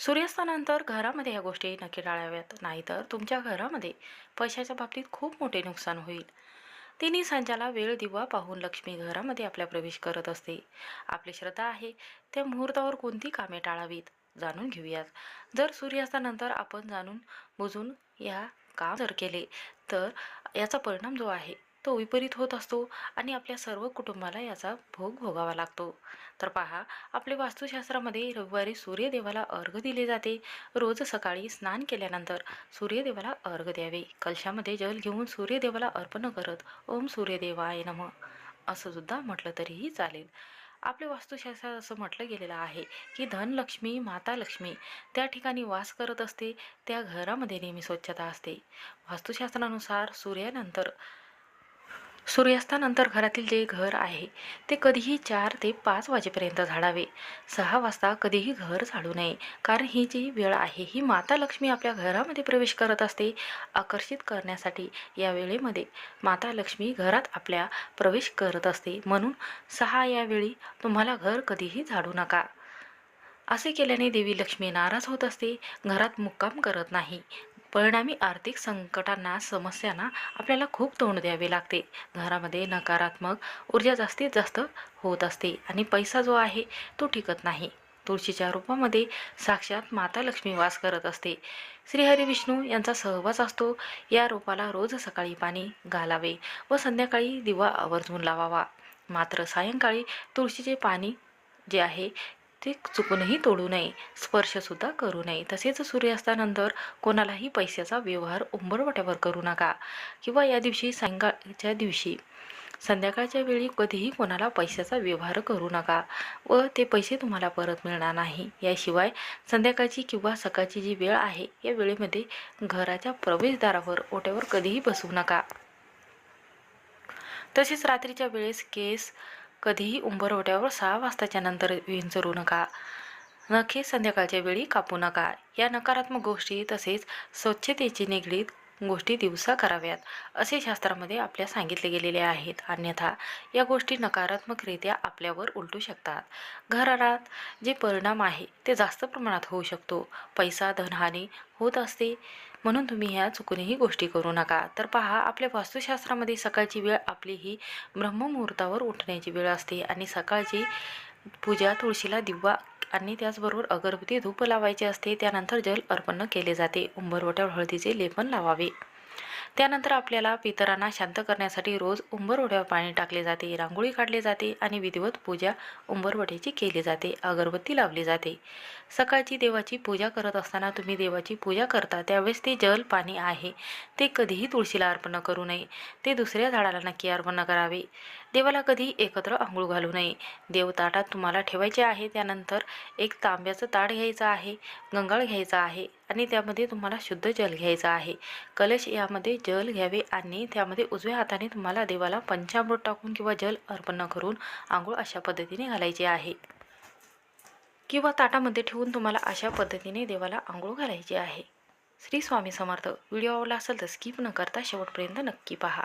सूर्यास्तानंतर घरामध्ये या गोष्टी नक्की टाळाव्यात. नाहीतर तुमच्या घरामध्ये पैशाच्या बाबतीत खूप मोठे नुकसान होईल. तिन्ही सांजाला वेळ दिवा पाहून लक्ष्मी घरामध्ये आपल्या प्रवेश करत असते. आपली श्रद्धा आहे त्या मुहूर्तावर कोणती कामे टाळावीत जाणून घेऊयात. जर सूर्यास्तानंतर आपण जाणून बुजून या काम जर केले तर याचा परिणाम जो आहे तो विपरीत होत असतो आणि आपल्या सर्व कुटुंबाला याचा भोग भोगावा लागतो. तर पहा आपल्या वास्तुशास्त्रामध्ये रविवारी सूर्यदेवाला अर्घ दिले जाते. रोज सकाळी स्नान केल्यानंतर सूर्यदेवाला अर्घ द्यावे. कलशामध्ये जल घेऊन सूर्यदेवाला अर्पण करत ओम सूर्यदेवाय नम. असं सुद्धा म्हटलं तरीही चालेल. आपल्या वास्तुशास्त्रात असं म्हटलं गेलेलं आहे की धनलक्ष्मी माता लक्ष्मी त्या ठिकाणी वास करत असते. त्या घरामध्ये नेहमी स्वच्छता असते. वास्तुशास्त्रानुसार सूर्यानंतर सूर्यास्तानंतर घरातील जे घर आहे ते कधीही चार ते पाच वाजेपर्यंत झाडावे. सहा वाजता कधीही घर झाडू नये कारण ही जी वेळ आहे ही माता लक्ष्मी आपल्या घरामध्ये प्रवेश करत असते आकर्षित करण्यासाठी. या वेळेमध्ये माता लक्ष्मी घरात आपल्या प्रवेश करत असते म्हणून सहा या वेळी तुम्हाला घर कधीही झाडू नका. असे केल्याने देवी लक्ष्मी नाराज होत असते घरात मुक्काम करत नाही. परिणामी आर्थिक संकटांना समस्यांना आपल्याला खूप तोंड द्यावे लागते. घरामध्ये नकारात्मक ऊर्जा जास्तीत जास्त होत असते आणि पैसा जो आहे तो टिकत नाही. तुळशीच्या रूपामध्ये साक्षात माता लक्ष्मी वास करत असते. श्रीहरी विष्णू यांचा सहवास असतो. या रोपाला रोज सकाळी पाणी घालावे व संध्याकाळी दिवा आवर्जून लावावा. मात्र सायंकाळी तुळशीचे पाणी जे आहे ते चुकूनही तोडू नये स्पर्शसुद्धा करू नये. तसेच सूर्यास्तानंतर कोणालाही पैशाचा व्यवहार उंबरवट्यावर करू नका. किंवा या दिवशी सायंकाळच्या दिवशी संध्याकाळच्या वेळी कधीही कोणाला पैशाचा व्यवहार करू नका व ते पैसे तुम्हाला परत मिळणार नाही. याशिवाय संध्याकाळची किंवा सकाळची जी वेळ आहे या वेळेमध्ये घराच्या प्रवेशद्वारावर ओट्यावर कधीही बसू नका. तसेच रात्रीच्या वेळेस केस कधीही उंबरवट्यावर सहा वाजताच्या नंतर विंचरू नका. नखे संध्याकाळच्या वेळी कापू नका. या नकारात्मक गोष्टी तसेच स्वच्छतेची निगडीत गोष्टी दिवसा कराव्यात असे शास्त्रामध्ये आपल्या सांगितले गेलेले आहेत. अन्यथा या गोष्टी नकारात्मकरित्या आपल्यावर उलटू शकतात. घरात जे परिणाम आहे ते जास्त प्रमाणात होऊ शकतो. पैसा धनहानी होत असते. म्हणून तुम्ही ह्या चुकूनही गोष्टी करू नका. तर पहा आपल्या वास्तुशास्त्रामध्ये सकाळची वेळ आपली ही ब्रह्ममुहूर्तावर उठण्याची वेळ असते. आणि सकाळची पूजा तुळशीला दिवा आणि त्याचबरोबर अगरबत्ती धूप लावायचे असते त्यानंतर जल अर्पण केले जाते. उंबरवट्यावर हळदीचे लेपन लावावे. त्यानंतर आपल्याला पितरांना शांत करण्यासाठी रोज उंबरवड्यावर पाणी टाकले जाते रांगोळी काढली जाते आणि विधिवत पूजा उंबरवट्याची केली जाते. अगरबत्ती लावली जाते. सकाळची देवाची पूजा करत असताना तुम्ही देवाची पूजा करता त्यावेळेस ते जल पाणी आहे. ते कधीही तुळशीला अर्पण करू नये. ते दुसऱ्या झाडाला नक्की अर्पण करावे. देवाला कधी एकत्र आंघोळ घालू नये. देव ताटात तुम्हाला ठेवायचे आहे त्यानंतर एक तांब्याचं ताट घ्यायचं आहे गंगाळ घ्यायचा आहे आणि त्यामध्ये तुम्हाला शुद्ध जल घ्यायचं आहे. कलश यामध्ये जल घ्यावे आणि त्यामध्ये उजव्या हाताने तुम्हाला देवाला पंचामृत टाकून किंवा जल अर्पण करून आंघोळ अशा पद्धतीने घालायची आहे. किंवा ताटामध्ये ठेवून तुम्हाला अशा पद्धतीने देवाला आंघोळ घालायची आहे. श्री स्वामी समर्थ. व्हिडिओ आवडला असेल तर स्किप न करता शेवटपर्यंत नक्की पहा.